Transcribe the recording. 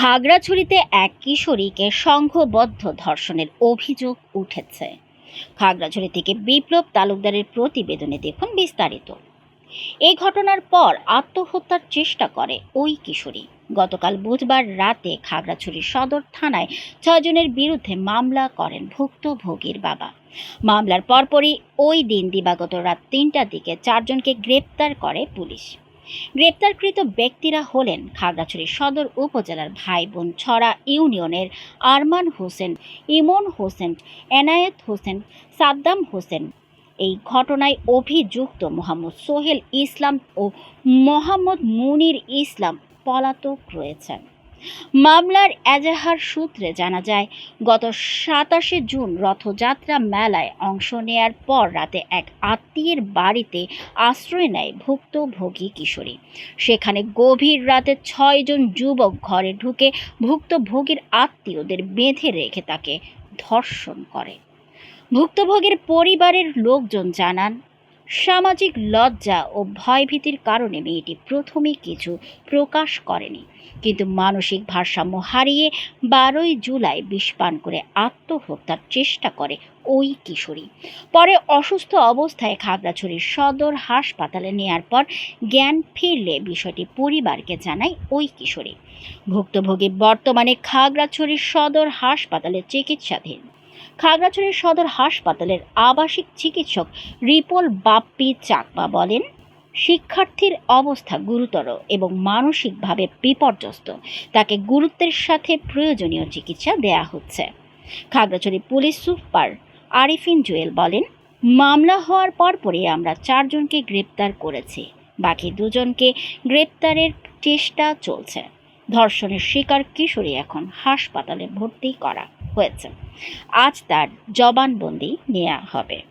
খাগড়াছড়িতে এক কিশোরীকে সংঘবদ্ধ ধর্ষণের অভিযোগ উঠেছে। খাগড়াছড়ি থেকে বিপ্লব তালুকদারের প্রতিবেদনে দেখুন বিস্তারিত। এই ঘটনার পর আত্মহত্যার চেষ্টা করে ওই কিশোরী। গতকাল বুধবার রাতে খাগড়াছড়ি সদর থানায় ছয়জনের বিরুদ্ধে মামলা করেন ভুক্তভোগীর বাবা। মামলার পরপরই ওই দিন দিবাগত রাত তিনটার দিকে চারজনকে গ্রেপ্তার করে পুলিশ। গ্রেপ্তারকৃত ব্যক্তিরা হলেন খাগড়াছড়ি সদর উপজেলার ভাই বোন ছড়া ইউনিয়নের আরমান হোসেন, ইমন হোসেন, এনায়েত হোসেন, সাদ্দাম হোসেন। এই ঘটনায় অভিযুক্ত মোহাম্মদ সোহেল ইসলাম ও মোহাম্মদ মুনির ইসলাম পলাতক রয়েছেন। মামলার এজাহার সূত্রে জানা যায়, গত সাতাশে জুন রথযাত্রা মেলায় অংশ নেয়ার পর রাতে এক আত্মীয়ের বাড়িতে আশ্রয় নেয় ভুক্তভোগী কিশোরী। সেখানে গভীর রাতে ছয়জন যুবক ঘরে ঢুকে ভুক্তভোগীর আত্মীয়দের বেঁধে রেখে তাকে ধর্ষণ করে। ভুক্তভোগীর পরিবারের লোকজন জানান সামাজিক লজ্জা ও ভয়ভীতির কারণে মেয়েটি প্রথমে কিছু প্রকাশ করেনি। কিন্তু মানসিক ভারসাম্য হারিয়ে বারোই জুলাই বিষ পান করে আত্মহত্যার চেষ্টা করে ওই কিশোরী। পরে অসুস্থ অবস্থায় খাগড়াছড়ির সদর হাসপাতালে নেয়ার পর জ্ঞান ফিরলে বিষয়টি পরিবারকে জানায় ওই কিশোরী। ভুক্তভোগী বর্তমানে খাগড়াছড়ির সদর হাসপাতালে চিকিৎসাধীন। খাগড়াছড়ির সদর হাসপাতালের আবাসিক চিকিৎসক রিপল বাপ্পি চাকমা বলেন, শিক্ষার্থীর অবস্থা গুরুতর এবং মানসিকভাবে বিপর্যস্ত। তাকে গুরুত্বের সাথে প্রয়োজনীয় চিকিৎসা দেয়া হচ্ছে। খাগড়াছড়ি পুলিশ সুপার আরিফিন জুয়েল বলেন, মামলা হওয়ার পরপরই আমরা চারজনকে গ্রেপ্তার করেছি। বাকি দুজনকে গ্রেপ্তারের চেষ্টা চলছে। ধর্ষণের শিকার কিশোরী এখন হাসপাতালে ভর্তি করা। হয়েছে। আজ তার জবানবন্দি নেওয়া হবে।